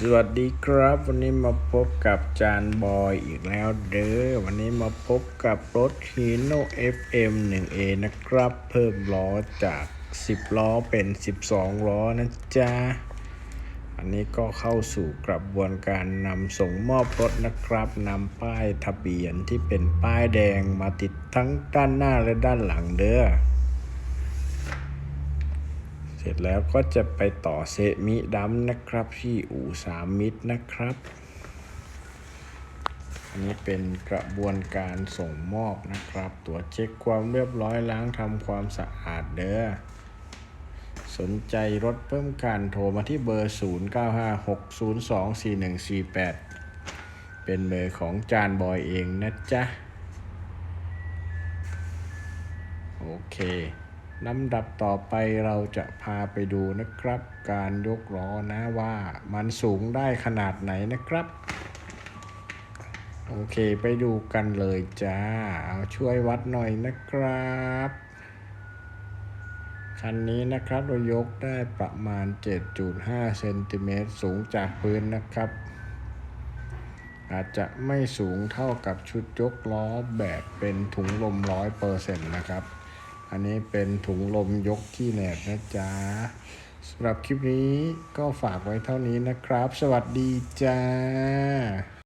สวัสดีครับ วันนี้มาพบกับจานบอยอีกแล้วเด้อวันนี้มาพบกับรถ Hino FM 1A นะครับ เพิ่มล้อจาก 10 ล้อเป็น 12 ล้อนะจ๊ะ อันนี้ก็เข้าสู่กระบวนการนำส่งมอบรถนะครับนำป้ายทะเบียนที่เป็นป้ายแดงมาติดทั้งด้านหน้าและด้านหลังเด้อ ร็จแล้วก็จะไปต่อเซมิดัมนะครับ ที่อู่สามมิตรนะครับ อันนี้เป็นกระบวนการส่งมอบนะครับตรวจเช็คความเรียบร้อยล้างทำความสะอาดเด้อสนใจรถเพิ่มการโทรมาที่เบอร์ 0956024148 เป็นเบอร์ของจานบอยเองนะจ๊ะ โอเค ลำดับต่อไปเราจะพาไปดูนะครับ การยกล้อนะว่ามันสูงได้ขนาดไหนนะครับ โอเคไปดูกันเลยจ้าเอาช่วยวัดหน่อยนะครับคันนี้นะครับเรายกได้ประมาณ 7.5เซนติเมตรสูงจากพื้นนะครับ อาจจะไม่สูงเท่ากับชุดยกล้อแบบเป็นถุงลมร้อยเปอร์เซ็นต์นะครับ อันนี้เป็นถุงลมยกที่แหนบนะจ๊ะสำหรับคลิปนี้ก็ฝากไว้เท่านี้นะครับ สวัสดีจ้า